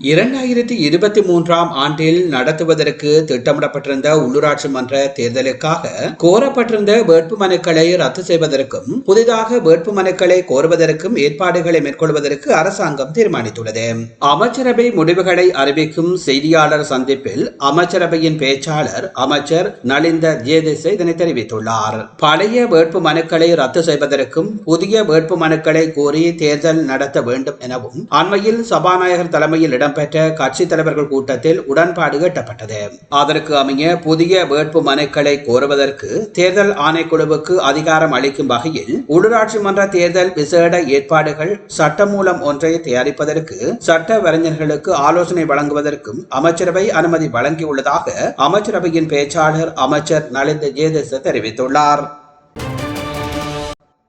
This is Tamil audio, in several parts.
இரண்டாயிரத்தி இருபத்தி மூன்றாம் ஆண்டில் நடத்துவதற்கு திட்டமிடப்பட்டிருந்த உள்ளூராட்சி மன்ற தேர்தலுக்காக கோரப்பட்டிருந்த வேட்பு மனுக்களை ரத்து செய்வதற்கும் புதிதாக வேட்பு மனுக்களை கோருவதற்கும் ஏற்பாடுகளை மேற்கொள்வதற்கு அரசாங்கம் தீர்மானித்துள்ளது. அமைச்சரவை முடிவுகளை அறிவிக்கும் செய்தியாளர் சந்திப்பில் அமைச்சரவையின் பேச்சாளர் அமைச்சர் நலிந்த ஜேதிஸ் இதனை தெரிவித்துள்ளார். பழைய வேட்பு மனுக்களை ரத்து செய்வதற்கும் புதிய வேட்பு மனுக்களை கோரி தேர்தல் நடத்த வேண்டும் எனவும் அண்மையில் சபாநாயகர் தலைமையில் இடம்பெற்ற கட்சித் தலைவர்கள் கூட்டத்தில் உடன்பாடு எட்டப்பட்டது. அதற்கு அமைய புதிய வேட்பு மனுக்களை கோருவதற்கு தேர்தல் ஆணைக்குழுவுக்கு அதிகாரம் அளிக்கும் வகையில் உள்ளூராட்சி மன்ற தேர்தல் விசேட ஏற்பாடுகள் சட்டமூலம் ஒன்றை தயாரிப்பதற்கு சட்ட வரைஞர்களுக்கு ஆலோசனை வழங்குவதற்கும் அமைச்சரவை அனுமதி வழங்கியுள்ளதாக அமைச்சரவையின் பேச்சாளர் அமைச்சர் நலிந்த ஜேதேச தெரிவித்துள்ளார்.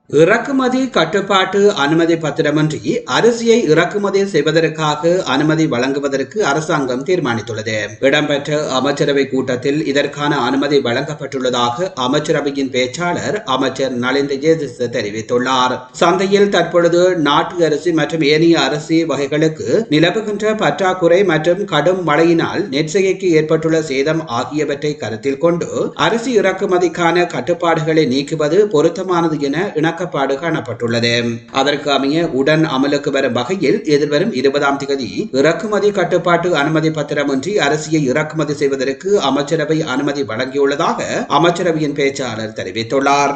இறக்குமதி கட்டுப்பாட்டு அனுமதி பத்திரமின்றி அரிசியை இறக்குமதி செய்வதற்காக அனுமதி வழங்குவதற்கு அரசாங்கம் தீர்மானித்துள்ளது. இடம்பெற்ற அமைச்சரவை கூட்டத்தில் இதற்கான அனுமதி வழங்கப்பட்டுள்ளதாக அமைச்சரவையின் பேச்சாளர் அமைச்சர் நலிந்த ஜேதிஸ் தெரிவித்துள்ளார். சந்தையில் தற்பொழுது நாட்டு அரிசி மற்றும் ஏனைய அரிசி வகைகளுக்கு நிலவுகின்ற பற்றாக்குறை மற்றும் கடும் மழையினால் நெற்செய்கைக்கு ஏற்பட்டுள்ள சேதம் ஆகியவற்றை கருத்தில் கொண்டு அரிசி இறக்குமதிக்கான கட்டுப்பாடுகளை நீக்குவது பொருத்தமானது என இணக்க இணக்கப்பாடு காணப்பட்டுள்ளது. அதற்கு அமைய உடன் அமலுக்கு வரும் வகையில் எதிர்வரும் இருபதாம் தேதி இறக்குமதி கட்டுப்பாட்டு அனுமதி பத்திரமின்றி அரிசியை இறக்குமதி செய்வதற்கு அமைச்சரவை அனுமதி வழங்கியுள்ளதாக அமைச்சரவையின் பேச்சாளர் தெரிவித்துள்ளார்.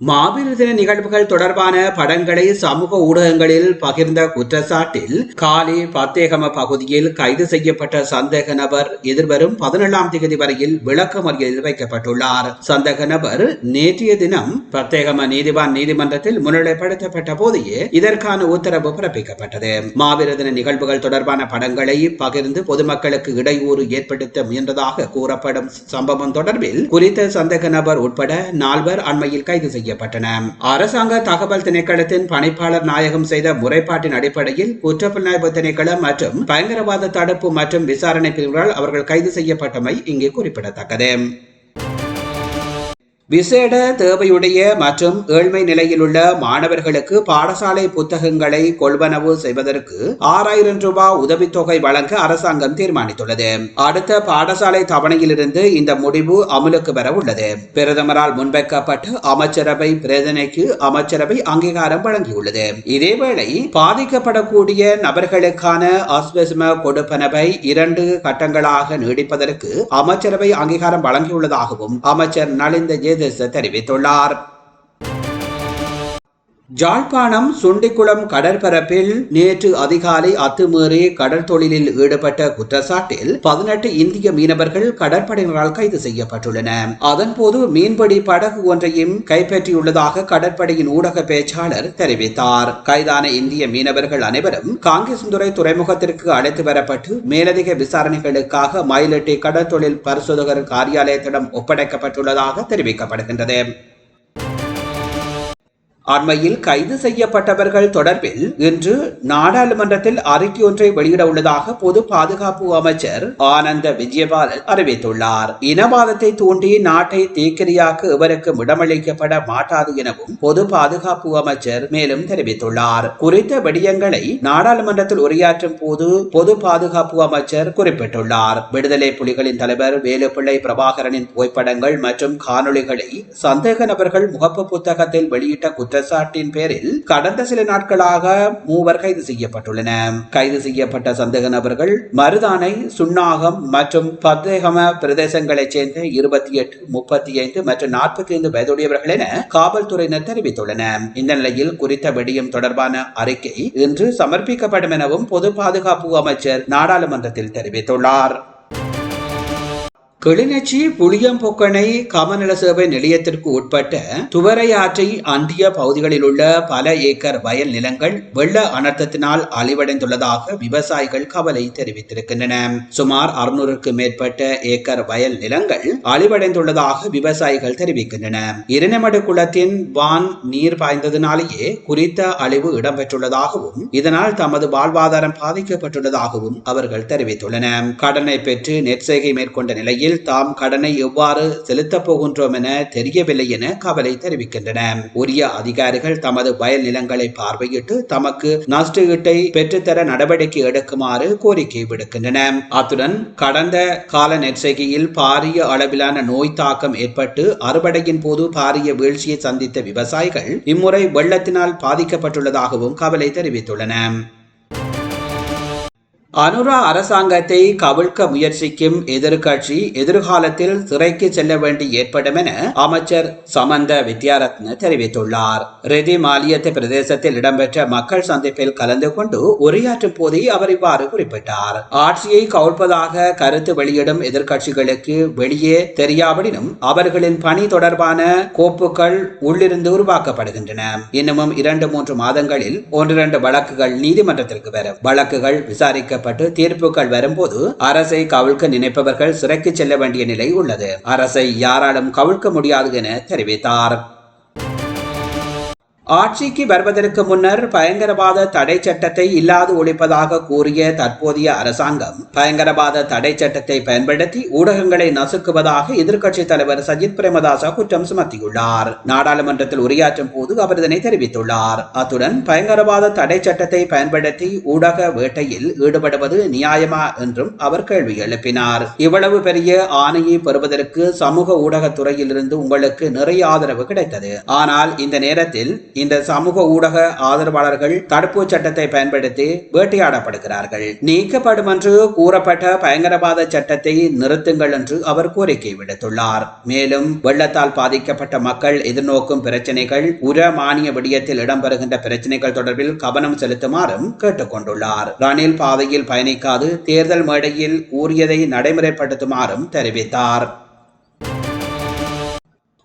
மாவீர தின நிகழ்வுகள் தொடர்பான படங்களை சமூக ஊடகங்களில் பகிர்ந்த குற்றச்சாட்டில் காலி பத்தேகம பகுதியில் கைது செய்யப்பட்ட சந்தேக நபர் எதிர்வரும் பதினேழாம் தேதி வரையில் விளக்கமறியலில் வைக்கப்பட்டுள்ளார். சந்தேக நபர் நேற்றைய தினம் பத்தேகம நீதிவான் நீதிமன்றத்தில் முன்னிலைப்படுத்தப்பட்ட போதே இதற்கான உத்தரவு பிறப்பிக்கப்பட்டது. மாவீர தின நிகழ்வுகள் தொடர்பான படங்களை பகிர்ந்து பொதுமக்களுக்கு இடையூறு ஏற்படுத்த முயன்றதாக கூறப்படும் சம்பவம் தொடர்பில் குறித்த சந்தேக நபர் உட்பட நால்வர் அண்மையில் கைது செய்ய செய்யப்பட்டன. அரசாங்க தகவல் திணைக்களத்தின் பணிப்பாளர் நாயகம் செய்த முறைப்பாட்டின் அடிப்படையில் குற்றப்புலனாய்வு திணைக்களம் மற்றும் பயங்கரவாத தடுப்பு மற்றும் விசாரணை பிரிவுகளால் அவர்கள் கைது செய்யப்பட்டமை இங்கே குறிப்பிடத்தக்கது. விசேட தேவையுடைய மற்றும் ஏழ்மை நிலையில் உள்ள மாணவர்களுக்கு பாடசாலை புத்தகங்களை கொள்வனவு செய்வதற்கு ஆறாயிரம் ரூபாய் உதவித்தொகை வழங்க அரசாங்கம் தீர்மானித்துள்ளது. அடுத்த பாடசாலை தவணையிலிருந்து இந்த முடிவு அமலுக்கு வர உள்ளது. பிரதமரால் முன்வைக்கப்பட்டு அமைச்சரவை பிரேதனைக்கு அமைச்சரவை அங்கீகாரம் வழங்கியுள்ளது. இதேவேளை பாதிக்கப்படக்கூடிய நபர்களுக்கான அஸ்வசம கொடுப்பனவை இரண்டு கட்டங்களாக நீடிப்பதற்கு அமைச்சரவை அங்கீகாரம் வழங்கியுள்ளதாகவும் அமைச்சர் நலிந்த ஜேதஸ் தெரிவித்துள்ளார் ஜாழ்ப்பாணம் சுண்டிக்குளம் கடற்பரப்பில் நேற்று அதிகாலை அத்துமீறி கடல் தொழிலில் ஈடுபட்ட குற்றச்சாட்டில் பதினெட்டு இந்திய மீனவர்கள் கடற்படையினரால் கைது செய்யப்பட்டுள்ளனர் அதன்போது மீன்பிடி படகு ஒன்றையும் கைப்பற்றியுள்ளதாக கடற்படையின் ஊடக பேச்சாளர் தெரிவித்தார். கைதான இந்திய மீனவர்கள் அனைவரும் காங்கேசந்துறை துறைமுகத்திற்கு அழைத்து வரப்பட்டு மேலதிக விசாரணைகளுக்காக மயிலட்டி கடற்தொழில் பரிசோதகர் காரியாலயத்திடம் ஒப்படைக்கப்பட்டுள்ளதாக தெரிவிக்கப்படுகின்றது. அண்மையில் கைது செய்யப்பட்டவர்கள் தொடர்பில் இன்று நாடாளுமன்றத்தில் அறிக்கை ஒன்றை வெளியிட உள்ளதாக பொது பாதுகாப்பு அமைச்சர் ஆனந்த விஜயபாலன் அறிவித்துள்ளார். இனவாதத்தை தூண்டி நாட்டை தீக்கிரியாக்க இவருக்கு இடமளிக்கப்பட மாட்டாது எனவும் பொது பாதுகாப்பு அமைச்சர் மேலும் தெரிவித்துள்ளார். குறித்த விடயங்களை நாடாளுமன்றத்தில் உரையாற்றும் போது பொது பாதுகாப்பு அமைச்சர் குறிப்பிட்டுள்ளார். விடுதலை புலிகளின் தலைவர் வேலுப்பிள்ளை பிரபாகரனின் புகைப்படங்கள் மற்றும் காணொளிகளை சந்தேக நபர்கள் முகப்பு புத்தகத்தில் வெளியிட்ட குற்ற குற்றச்சாட்டின் பேரில் கடந்த சில நாட்களாக மூவர் கைது செய்யப்பட்டுள்ளனர் கைது செய்யப்பட்ட சந்தேக நபர்கள் மருதானை சுண்ணாகம் மற்றும் பத்தேகம பிரதேசங்களைச் சேர்ந்த இருபத்தி எட்டு முப்பத்தி ஐந்து மற்றும் நாற்பத்தி ஐந்து வயதுடையவர்கள் என காவல்துறையினர் தெரிவித்துள்ளனர். இந்த நிலையில் குறித்த வெடியும் தொடர்பான அறிக்கை இன்று சமர்ப்பிக்கப்படும் எனவும் பொது பாதுகாப்பு அமைச்சர் நாடாளுமன்றத்தில் தெரிவித்துள்ளார். கிளிநொச்சி புளியம்பொக்கனை காமநல சேவை நிலையத்திற்கு உட்பட்ட துவரை ஆற்றை அந்திய பகுதிகளில் உள்ள பல ஏக்கர் வயல் நிலங்கள் வெள்ள அனர்த்தத்தினால் அழிவடைந்துள்ளதாக விவசாயிகள் கவலை தெரிவித்திருக்கின்றன. சுமார் அறுநூறுக்கு மேற்பட்ட ஏக்கர் வயல் நிலங்கள் அழிவடைந்துள்ளதாக விவசாயிகள் தெரிவிக்கின்றன. இரநமடு குளத்தின் வான் நீர் பாய்ந்ததினாலேயே குறித்த அழிவு இடம்பெற்றுள்ளதாகவும் இதனால் தமது வாழ்வாதாரம் பாதிக்கப்பட்டுள்ளதாகவும் அவர்கள் தெரிவித்துள்ளனர். கடனை பெற்று நெற்செய்கை மேற்கொண்ட நிலையில் தாம் கடனை எவ்வாறு செலுத்தப் போகின்றோம் என தெரியவில்லை என கவலை தெரிவிக்கின்றன. உரிய அதிகாரிகள் தமது வயல் நிலங்களை பார்வையிட்டு தமக்கு நஷ்டஈட்டை பெற்றுத்தர நடவடிக்கை எடுக்குமாறு கோரிக்கை விடுக்கின்றன. அத்துடன் கடந்த கால நெற்செய்கையில் பாரிய அளவிலான நோய் தாக்கம் ஏற்பட்டு அறுவடையின் போது பாரிய வீழ்ச்சியை சந்தித்த விவசாயிகள் இம்முறை வெள்ளத்தினால் பாதிக்கப்பட்டுள்ளதாகவும் கவலை தெரிவித்துள்ளன. அனுரா அரசாங்கத்தை கவிழ்க்க முயற்சிக்கும் எதிர்கட்சி எதிர்காலத்தில் சிறைக்கு செல்ல வேண்டி ஏற்படும் என அமைச்சர் சமந்த வித்யாரத்ன தெரிவித்துள்ளார். ரெதி மாலியத்த பிரதேசத்தில் இடம்பெற்ற மக்கள் சந்திப்பில் கலந்து கொண்டு உரையாற்றும் போதே அவர் இவ்வாறு குறிப்பிட்டார். ஆட்சியை கவிழ்ப்பதாக கருத்து வெளியிடும் எதிர்க்கட்சிகளுக்கு வெளியே தெரியாவிடனும் அவர்களின் பணி தொடர்பான கோப்புகள் உள்ளிருந்து உருவாக்கப்படுகின்றன. இன்னமும் இரண்டு மூன்று மாதங்களில் ஒன்றிரண்டு வழக்குகள் நீதிமன்றத்திற்கு வரும். வழக்குகள் விசாரிக்க செய்யப்பட்டு தீர்ப்புகள் வரும்போது அரசை கவிழ்க்க நினைப்பவர்கள் சிறைக்கு செல்ல வேண்டிய நிலை உள்ளது. அரசை யாராலும் கவிழ்க்க முடியாது என தெரிவித்தார். ஆட்சிக்கு வருவதற்கு முன்னர் பயங்கரவாத தடை சட்டத்தை இல்லாது ஒழிப்பதாக கூறிய தற்போதைய அரசாங்கம் பயங்கரவாத தடை சட்டத்தை பயன்படுத்தி ஊடகங்களை நசுக்குவதாக எதிர்க்கட்சி தலைவர் சஜித் பிரேமதாசா குற்றம் சுமத்தியுள்ளார். நாடாளுமன்றத்தில் உரையாற்றும் போது அவர் இதனை தெரிவித்துள்ளார். அத்துடன் பயங்கரவாத தடை சட்டத்தை பயன்படுத்தி ஊடக வேட்டையில் ஈடுபடுவது நியாயமா என்றும் அவர் கேள்வி எழுப்பினார். இவ்வளவு பெரிய ஆணையை பெறுவதற்கு சமூக ஊடகத்துறையில் இருந்து உங்களுக்கு நிறைய ஆதரவு கிடைத்தது. ஆனால் இந்த நேரத்தில் இந்த சமூக ஊடக ஆதரவாளர்கள் தடுப்பு சட்டத்தை பயன்படுத்தி வேட்டையாடப்படுகிறார்கள். நீக்கப்படும் என்று கூறப்பட்ட பயங்கரவாத சட்டத்தை நிறுத்துங்கள் என்று அவர் கோரிக்கை விடுத்துள்ளார். மேலும் வெள்ளத்தால் பாதிக்கப்பட்ட மக்கள் எதிர்நோக்கும் பிரச்சனைகள் உர மானிய விடயத்தில் இடம்பெறுகின்ற பிரச்சனைகள் தொடர்பில் கவனம் செலுத்துமாறும் கேட்டுக்கொண்டுள்ளார் ரணில் பாதையில் பயணிக்காது தேர்தல் மேடையில் கூறியதை நடைமுறைப்படுத்துமாறும் தெரிவித்தார்.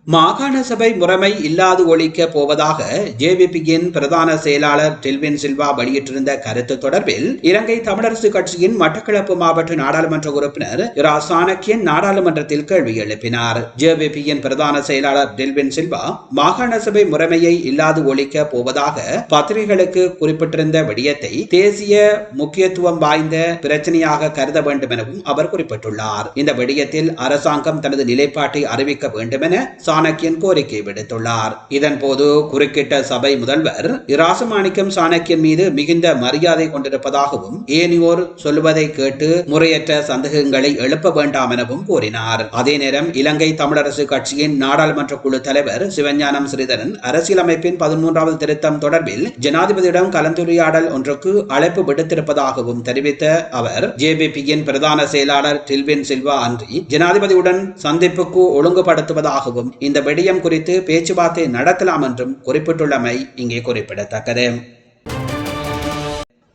மாகாண சபை முறைமை இல்லாது ஒழிக்க போவதாக ஜேவிபியின் பிரதான செயலாளர் டெல்வின் சில்வா வெளியிட்டிருந்த கருத்து தொடர்பில் இலங்கை தமிழரசு கட்சியின் மட்டக்களப்பு மாவட்ட நாடாளுமன்ற உறுப்பினர் இரா சாணக்கியன் நாடாளுமன்றத்தில் கேள்வி எழுப்பினார். ஜேவிபியின் பிரதான செயலாளர் டெல்வின் சில்வா மாகாண சபை முறைமையை இல்லாது ஒழிக்க போவதாக பத்திரிகைகளுக்கு குறிப்பிட்டிருந்த விடயத்தை தேசிய முக்கியத்துவம் வாய்ந்த பிரச்சனையாக கருத வேண்டும் எனவும் அவர் குறிப்பிட்டுள்ளார். இந்த விடயத்தில் அரசாங்கம் தனது நிலைப்பாட்டை அறிவிக்க வேண்டும் என சாணக்கியன் கோரிக்கை விடுத்துள்ளார். இதன்போது குறுக்கிட்ட சபை முதல்வர் இராசமாணிக்கம் சாணக்கியன் மீது மிகுந்த மரியாதை கொண்டிருப்பதாகவும் ஏனியோர் சொல்வதை கேட்டு முறையற்ற சந்தேகங்களை எழுப்ப வேண்டாம் எனவும் கூறினார். அதே நேரம் இலங்கை தமிழரசு கட்சியின் நாடாளுமன்ற குழு தலைவர் சிவஞானம் ஸ்ரீதரன் அரசியலமைப்பின் பதிமூன்றாவது திருத்தம் தொடர்பில் ஜனாதிபதியிடம் கலந்துரையாடல் ஒன்றுக்கு அழைப்பு விடுத்திருப்பதாகவும் தெரிவித்த அவர் ஜேபிபியின் பிரதான செயலாளர் டில்வின் சில்வா அன்றி ஜனாதிபதியுடன் சந்திப்புக்கு ஒழுங்குபடுத்துவதாகவும் இந்த விடயம் குறித்து பேச்சுவார்த்தை நடத்தலாம் என்றும் குறிப்பிட்டுள்ளமை இங்கே குறிப்பிடத்தக்கது.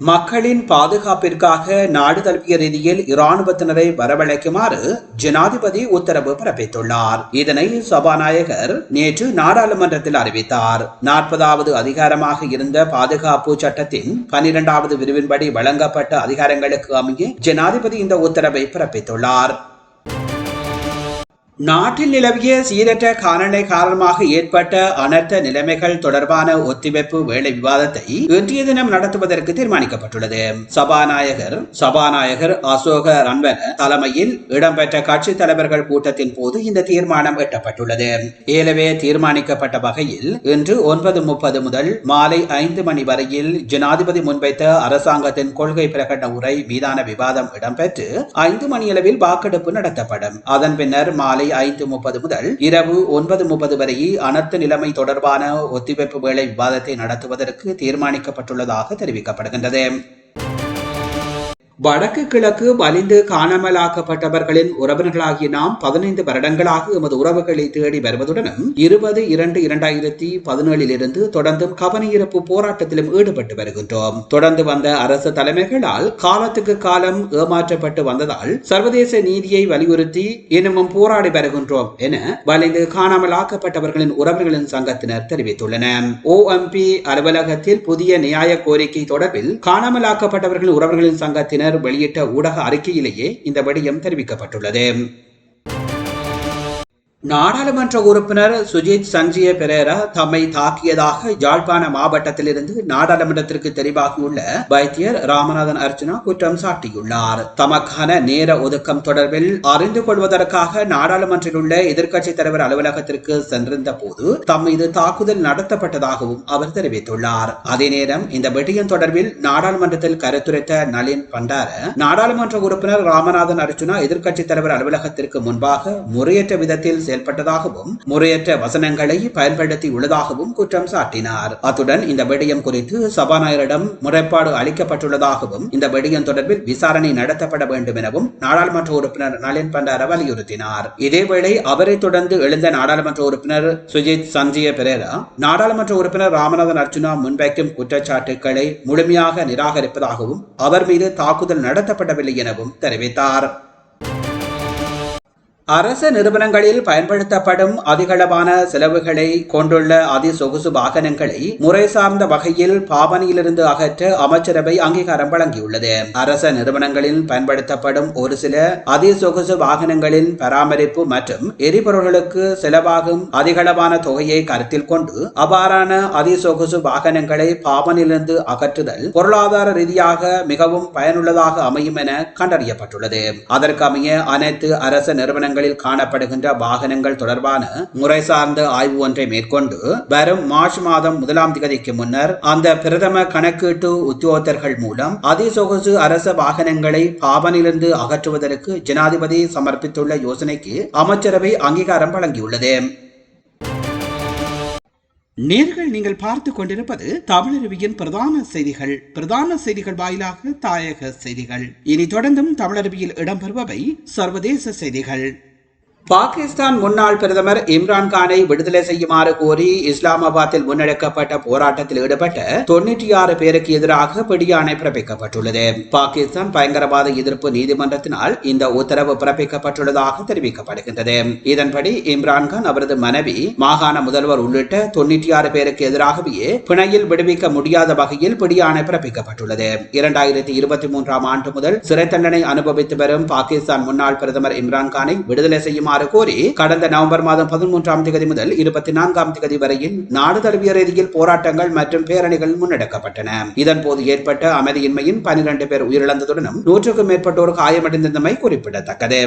மக்களின் பாதுகாப்பிற்காக நாடு தழுவிய ரீதியில் இராணுவத்தினரை வரவழைக்குமாறு ஜனாதிபதி உத்தரவு பிறப்பித்துள்ளார். இதனை சபாநாயகர் நேற்று நாடாளுமன்றத்தில் அறிவித்தார். நாற்பதாவது அதிகாரமாக இருந்த பாதுகாப்பு சட்டத்தின் பனிரெண்டாவது விரிவின்படி வழங்கப்பட்ட அதிகாரங்களுக்கு அமைய ஜனாதிபதி இந்த உத்தரவை பிறப்பித்துள்ளார். நாட்டில் நிலவிய சீரற்ற காலநிலை காரணமாக ஏற்பட்ட அனர்த்த நிலைமைகள் தொடர்பான ஒத்திவைப்பு வேலை விவாதத்தை இன்றைய தினம் நடத்துவதற்கு தீர்மானிக்கப்பட்டுள்ளது. சபாநாயகர் சபாநாயகர் அசோக ரன்வன தலைமையில் இடம்பெற்ற கட்சி தலைவர்கள் கூட்டத்தின் போது இந்த தீர்மானம் எட்டப்பட்டுள்ளது. ஏலவே தீர்மானிக்கப்பட்ட வகையில் இன்று ஒன்பது முப்பது முதல் மாலை ஐந்து மணி வரையில் ஜனாதிபதி முன்வைத்த அரசாங்கத்தின் கொள்கை பிரகடன உரை மீதான விவாதம் இடம்பெற்று ஐந்து மணியளவில் வாக்கெடுப்பு நடத்தப்படும். அதன் பின்னர் மாலை காலை ஐந்து முப்பது முதல் இரவு ஒன்பது முப்பது வரை அனர்த்த நிலைமை தொடர்பான ஒத்திவைப்பு வேலை விவாதத்தை நடத்துவதற்கு தீர்மானிக்கப்பட்டுள்ளதாக தெரிவிக்கப்படுகின்றது. வடக்கு கிழக்கு வலிந்து காணாமலாக்கப்பட்டவர்களின் உறவினர்களாகிய நாம் பதினைந்து வருடங்களாக எமது உறவுகளை தேடி வருவதுடனும் இருபது இரண்டு இரண்டாயிரத்தி பதினேழில் இருந்து தொடர்ந்தும் கவனியிருப்பு போராட்டத்திலும் ஈடுபட்டு வருகின்றோம். தொடர்ந்து வந்த அரசு தலைமைகளால் காலத்துக்கு காலம் ஏமாற்றப்பட்டு வந்ததால் சர்வதேச நீதியை வலியுறுத்தி இன்னமும் போராடி வருகின்றோம் என வலிந்து காணாமலாக்கப்பட்டவர்களின் உறவினர்களின் சங்கத்தினர் தெரிவித்துள்ளனர். ஓஎம்பி அலுவலகத்தில் புதிய நியாய கோரிக்கை தொடர்பில் காணாமலாக்கப்பட்டவர்களின் உறவினர்களின் சங்கத்தினர் வெளியிட்ட ஊடக அறிக்கையிலேயே இந்த விடயம் தெரிவிக்கப்பட்டுள்ளது. நாடாளுமன்ற உறுப்பினர் சுஜித் சஞ்சிய பெரேரா தம்மை தாக்கியதாக யாழ்ப்பாண மாவட்டத்திலிருந்து நாடாளுமன்றத்திற்கு தெரிவாகியுள்ள வைத்தியர் ராமநாதன் அர்ச்சனா குற்றம் சாட்டியுள்ளார். தமக்கான நேர ஒதுக்கம் தொடர்பில் அறிந்து கொள்வதற்காக நாடாளுமன்றில் உள்ள எதிர்க்கட்சி தலைவர் அலுவலகத்திற்கு சென்றிருந்த போது தம் மீது தாக்குதல் நடத்தப்பட்டதாகவும் அவர் தெரிவித்துள்ளார். அதே நேரம் இந்த விடயம் தொடர்பில் நாடாளுமன்றத்தில் கருத்துரைத்த நளின் பண்டார நாடாளுமன்ற உறுப்பினர் ராமநாதன் அர்ச்சனா எதிர்க்கட்சி தலைவர் அலுவலகத்திற்கு முன்பாக முறையற்ற விதத்தில் செயல்பட்டதாகவும் முறையற்ற வசனங்களை பயன்படுத்தி உள்ளதாகவும் குற்றம் சாட்டினார். அத்துடன் இந்த விடயம் குறித்து சபாநாயகரிடம் முறைப்பாடு அளிக்கப்பட்டுள்ளதாகவும் இந்த விடயம் தொடர்பில் விசாரணை நடத்தப்பட வேண்டும் எனவும் நாடாளுமன்ற உறுப்பினர் நளின் பண்டார வலியுறுத்தினார். இதேவேளை அவரை தொடர்ந்து எழுந்த நாடாளுமன்ற உறுப்பினர் சுஜித் சஞ்சய பெரேரா நாடாளுமன்ற உறுப்பினர் ராமநாதன் அர்ஜுனா முன்வைக்கும் குற்றச்சாட்டுக்களை முழுமையாக நிராகரிப்பதாகவும் அவர் மீது தாக்குதல் நடத்தப்படவில்லை எனவும் தெரிவித்தார். அரச நிறுவனங்களில் பயன்படுத்தப்படும் அதிகளவான செலவுகளை கொண்டுள்ள அதிசொகுசு வாகனங்களை முறை சார்ந்த வகையில் பாவனையிலிருந்து அகற்ற அமைச்சரவை அங்கீகாரம் வழங்கியுள்ளது. அரச நிறுவனங்களில் பயன்படுத்தப்படும் ஒரு சில அதிசொகுசு வாகனங்களின் பராமரிப்பு மற்றும் எரிபொருள்களுக்கு செலவாகும் அதிகளவான தொகையை கருத்தில் கொண்டு அவ்வாறான அதிசொகுசு வாகனங்களை பாவனையிலிருந்து அகற்றுதல் பொருளாதார ரீதியாக மிகவும் பயனுள்ளதாக அமையும் என கண்டறியப்பட்டுள்ளது. அதற்கமைய அனைத்து அரச நிறுவனங்கள் நிறுவனங்களில் காணப்படுகின்ற வாகனங்கள் தொடர்பான முறை சார்ந்த ஆய்வு ஒன்றை மேற்கொண்டு வரும் மார்ச் மாதம் முதலாம் திகதிக்கு முன்னர் அந்த பிரதம கணக்கீட்டு உத்தியோகத்தர்கள் மூலம் அதிசொகுசு அரச வாகனங்களை பாவனிலிருந்து அகற்றுவதற்கு ஜனாதிபதி சமர்ப்பித்துள்ள யோசனைக்கு அமைச்சரவை அங்கீகாரம் வழங்கியுள்ளது. நேர்கள் நீங்கள் பார்த்து கொண்டிருப்பது தமிழருவியின் பிரதான செய்திகள். பிரதான செய்திகள் வாயிலாக தாயக செய்திகள். இனி தொடர்ந்தும் தமிழருவியில் இடம்பெறுபவை சர்வதேச செய்திகள். பாகிஸ்தான் முன்னாள் பிரதமர் இம்ரான்கானை விடுதலை செய்யுமாறு கோரி இஸ்லாமாபாத்தில் முன்னெடுக்கப்பட்ட போராட்டத்தில் ஈடுபட்ட தொன்னூற்றி ஆறு பேருக்கு எதிராக பிடியாணை பிறப்பிக்கப்பட்டுள்ளது. பாகிஸ்தான் பயங்கரவாத எதிர்ப்பு நீதிமன்றத்தினால் இந்த உத்தரவு பிறப்பிக்கப்பட்டுள்ளதாக தெரிவிக்கப்படுகின்றது. இதன்படி இம்ரான்கான் அவரது மனைவி மாகாண முதல்வர் உள்ளிட்ட தொன்னூற்றி ஆறு பேருக்கு எதிராகவே பிணையில் விடுவிக்க முடியாத வகையில் பிடியாணை பிறப்பிக்கப்பட்டுள்ளது. இரண்டாயிரத்தி இருபத்தி மூன்றாம் ஆண்டு முதல் சிறை தண்டனை அனுபவித்து வரும் பாகிஸ்தான் முன்னாள் பிரதமர் இம்ரான்கானை விடுதலை செய்யுமாறு செய்யுமாறு கோரி கடந்த நவம்பர் மாதம் பதிமூன்றாம் தேதி முதல் இருபத்தி நான்காம் தேதி வரையில் நாடு தழுவிய ரீதியில் போராட்டங்கள் மற்றும் பேரணிகள் முன்னெடுக்கப்பட்டன. இதன்போது ஏற்பட்ட அமைதியின்மையின் பனிரெண்டு பேர் உயிரிழந்ததுடனும் நூற்றுக்கும் மேற்பட்டோர் காயமடைந்திருந்தமை குறிப்பிடத்தக்கது.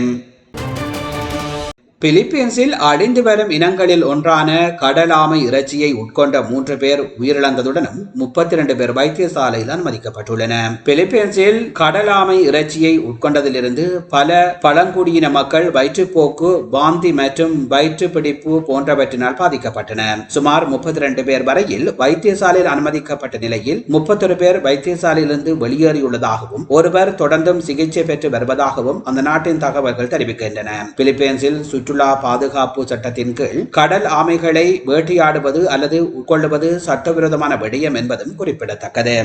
பிலிப்பீன்ஸில் அழிந்து வரும் இனங்களில் ஒன்றான கடலாமை இறைச்சியை உட்கொண்ட மூன்று பேர் உயிரிழந்ததுடனும் முப்பத்தி இரண்டு பேர் வைத்தியசாலையில் அனுமதிக்கப்பட்டுள்ளன. பிலிப்பீன்ஸில் கடலாமை இறைச்சியை உட்கொண்டதிலிருந்து பல பழங்குடியின மக்கள் வயிற்றுப்போக்கு வாந்தி மற்றும் வயிற்று பிடிப்பு போன்றவற்றினால் பாதிக்கப்பட்டன. சுமார் முப்பத்தி இரண்டு பேர் வரையில் வைத்தியசாலையில் அனுமதிக்கப்பட்ட நிலையில் முப்பத்தொரு பேர் வைத்தியசாலையிலிருந்து வெளியேறியுள்ளதாகவும் ஒருவர் தொடர்ந்தும் சிகிச்சை பெற்று வருவதாகவும் அந்த நாட்டின் தகவல்கள் தெரிவிக்கின்றன. பிலிப்பீன்ஸில் சுற்று சுற்றுலா பாதுகாப்பு சட்டத்தின் கீழ் கடல் ஆமைகளை வேட்டையாடுவது அல்லது உட்கொள்ளுவது சட்டவிரோதமான விடயம் என்பதும் குறிப்பிடத்தக்கது.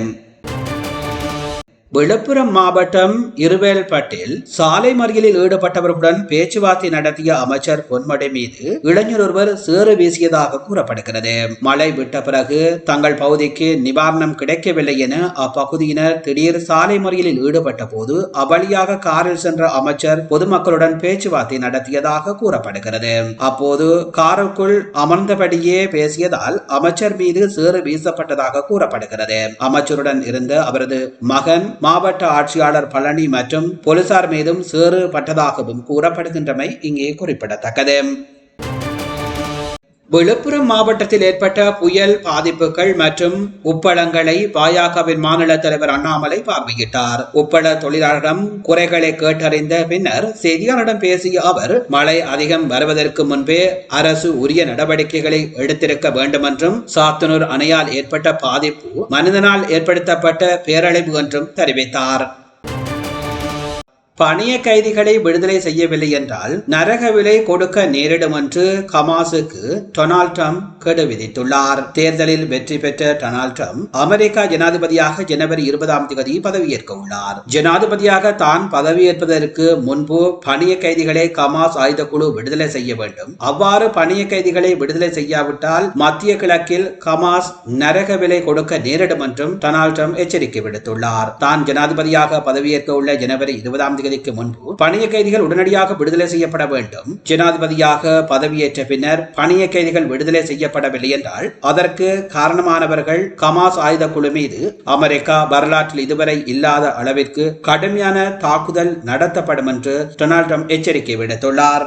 விழுப்புரம் மாவட்டம் இருவேல்பட்டில் சாலை மறியலில் ஈடுபட்டவர்களுடன் பேச்சுவார்த்தை நடத்திய அமைச்சர் பொன்மடை மீது இளைஞர் ஒருவர் சேறு வீசியதாக கூறப்படுகிறது. மழை விட்ட பிறகு தங்கள் பகுதிக்கு நிவாரணம் கிடைக்கவில்லை என அப்பகுதியினர் திடீர் சாலை மறியலில் ஈடுபட்ட போது அவ்வழியாக காரில் சென்ற அமைச்சர் பொதுமக்களுடன் பேச்சுவார்த்தை நடத்தியதாக கூறப்படுகிறது. அப்போது காருக்குள் அமர்ந்தபடியே பேசியதால் அமைச்சர் மீது சேறு வீசப்பட்டதாக கூறப்படுகிறது. அமைச்சருடன் இருந்த அவரது மகன் மாவட்ட ஆட்சியாளர் பழனி மற்றும் போலீசார் மீதும் சேறு பட்டதாகவும் கூறப்படுகின்றமை இங்கே குறிப்பிடத்தக்கது. விழுப்புரம் மாவட்டத்தில் ஏற்பட்ட புயல் பாதிப்புகள் மற்றும் உப்பளங்களை பாஜகவின் மாநில தலைவர் அண்ணாமலை பார்வையிட்டார். உப்பள தொழிலாளரிடம் குறைகளை கேட்டறிந்த பின்னர் செய்தியாளரிடம் பேசிய அவர் மழை அதிகம் வருவதற்கு முன்பே அரசு உரிய நடவடிக்கைகளை எடுத்திருக்க வேண்டும் என்றும் சாத்தனூர் அணையால் ஏற்பட்ட பாதிப்பு மனிதனால் ஏற்படுத்தப்பட்ட பேரழிவு என்றும் தெரிவித்தார். பணிய கைதிகளை விடுதலை செய்யவில்லை என்றால் நரக விலை கொடுக்க நேரிடும் என்று கமாசுக்கு டொனால்ட் ட்ரம்ப் கெடு விதித்துள்ளார். தேர்தலில் வெற்றி பெற்ற டொனால்ட் ட்ரம்ப் அமெரிக்கா ஜனாதிபதியாக ஜனவரி இருபதாம் தேதி பதவியேற்க உள்ளார். ஜனாதிபதியாக தான் பதவியேற்பதற்கு முன்பு பணிய கைதிகளை கமாஸ் ஆயுத குழு விடுதலை செய்ய வேண்டும். அவ்வாறு பணிய கைதிகளை விடுதலை செய்யாவிட்டால் மத்திய கிழக்கில் கமாஸ் நரக விலை கொடுக்க நேரிடும் என்றும் டொனால்ட் ட்ரம்ப் எச்சரிக்கை விடுத்துள்ளார். தான் ஜனாதிபதியாக பதவியேற்க உள்ள ஜனவரி இருபதாம் தேதி தேதிக்கு முன்பு பணிய கைதிகள் உடனடியாக விடுதலை செய்யப்பட வேண்டும். ஜனாதிபதியாக பதவியேற்ற பின்னர் பணிய கைதிகள் விடுதலை செய்யப்படவில்லை என்றால் அதற்கு காரணமானவர்கள் கமாஸ் ஆயுத குழு மீது அமெரிக்கா வரலாற்றில் இதுவரை இல்லாத அளவிற்கு கடுமையான தாக்குதல் நடத்தப்படும் என்று டொனால்ட் ட்ரம்ப் எச்சரிக்கை விடுத்துள்ளார்.